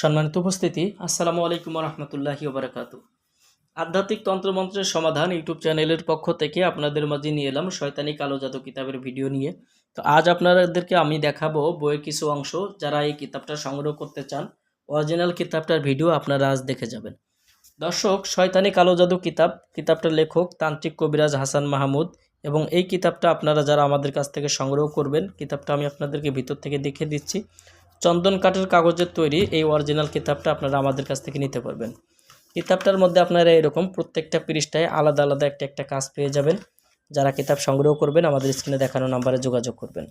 সম্মানিত উপস্থিতি, আসসালামু আলাইকুম রহমতুল্লাহি ওবরাকাতু আধ্যাত্মিক তন্ত্রমন্ত্রের সমাধান ইউটিউব চ্যানেলের পক্ষ থেকে আপনাদের মাঝে নিয়ে এলাম শয়তানি কালো জাদু কিতাবের ভিডিও নিয়ে। তো আজ আপনাদেরকে আমি দেখাবো বইয়ের কিছু অংশ যারা এই কিতাবটা সংগ্রহ করতে চান। অরিজিনাল কিতাবটার ভিডিও আপনারা আজ দেখে যাবেন। দর্শক, শয়তানি কালো জাদু কিতাব, কিতাবটার লেখক তান্ত্রিক কবিরাজ হাসান মাহমুদ এবং এই কিতাবটা আপনারা যারা আমাদের কাছ থেকে সংগ্রহ করবেন, কিতাবটা আমি আপনাদেরকে ভিতর থেকে দেখে দিচ্ছি। চন্দন কাঠের কাগজের তৈরি এই অরিজিনাল কিতাবটা আপনারা আমাদের কাছ থেকে নিতে পারবেন। কিতাবটার মধ্যে আপনারা এরকম প্রত্যেকটা পৃষ্ঠায় আলাদা আলাদা একটা একটা কাজ পেয়ে যাবেন। যারা কিতাব সংগ্রহ করবেন, আমাদের স্ক্রিনে দেখানো নাম্বারে যোগাযোগ করবেন।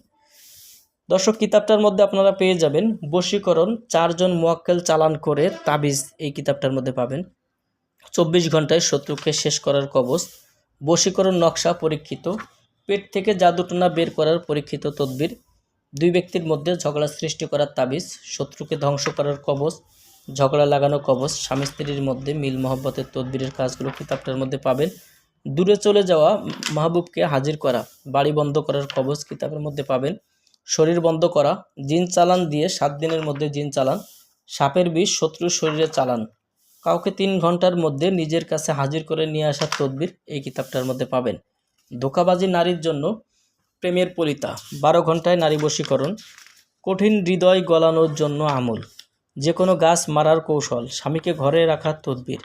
দর্শক, কিতাবটার মধ্যে আপনারা পেয়ে যাবেন বশীকরণ চারজন মোয়াক্কেল চালান করে তাবিজ এই কিতাবটার মধ্যে পাবেন। চব্বিশ ঘন্টায় শত্রুকে শেষ করার কবচ, বশীকরণ নকশা পরীক্ষিত, পেট থেকে জাদুটনা বের করার পরীক্ষিত তদবির দুই ব্যক্তির মধ্যে ঝগড়া সৃষ্টি করার তাবিজ, শত্রুকে ধ্বংস করার কবচ, ঝগড়া লাগানো কবচ, স্বামী স্ত্রীর মধ্যে মিল মহব্বতের তদবিরের কাজগুলো কিতাবটার মধ্যে পাবেন। দূরে চলে যাওয়া মাহবুবকে হাজির করা, বাড়ি বন্ধ করার কবচ কিতাবের মধ্যে পাবেন। শরীর বন্ধ করা, জিন চালান দিয়ে সাত দিনের মধ্যে জিন চালান, সাপের বিষ শত্রুর শরীরে চালান। কাউকে তিন ঘণ্টার মধ্যে নিজের কাছে হাজির করে নিয়ে আসার তদবির এই কিতাবটার মধ্যে পাবেন। ধোকাবাজি নারীর জন্য প্রেমের পরিতা। বারো ঘন্টায় নারী বশীকরণ। কঠিন হৃদয় গলানোর জন্য আমল। যে কোনো গাছ মারার কৌশল। স্বামীকে ঘরে রাখার তদবির।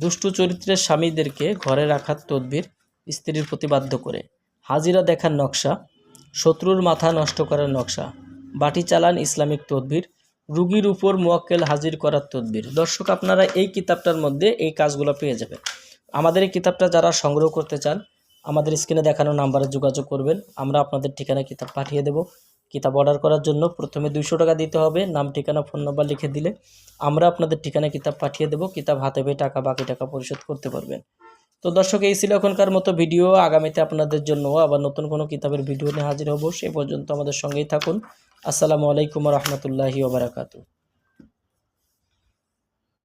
দুষ্টু চরিত্রের স্বামীদেরকে ঘরে রাখার তদবির স্ত্রীর প্রতি বাধ্য করে। হাজিরা দেখার নকশা। শত্রুর মাথা নষ্ট করার নকশা। বাটি চালান ইসলামিক তদবির। রুগীর উপর মোয়াক্কেল হাজির করার তদবির। দর্শক, আপনারা এই কিতাবটার মধ্যে এই কাজগুলো পেয়ে যাবেন। আমাদের এই কিতাবটা যারা সংগ্রহ করতে চান আমাদের স্ক্রিনে দেখানো নাম্বারে যোগাযোগ করবেন। আমরা আপনাদের ঠিকানায় কিতাব পাঠিয়ে দেব। কিতাব অর্ডার করার জন্য প্রথমে দুইশো টাকা দিতে হবে। নাম, ঠিকানা, ফোন নাম্বার লিখে দিলে আমরা আপনাদের ঠিকানায় কিতাব পাঠিয়ে দেব। কিতাব হাতে পেয়ে টাকা, বাকি টাকা পরিশোধ করতে পারবেন। তো দর্শক, এই ছিল এখনকার মতো ভিডিও। আগামীতে আপনাদের জন্য আবার নতুন কোনো কিতাবের ভিডিও নিয়ে হাজির হব। সে পর্যন্ত আমাদের সঙ্গেই থাকুন। আসসালামু আলাইকুম রহমতুল্লাহি ওবরাকাতু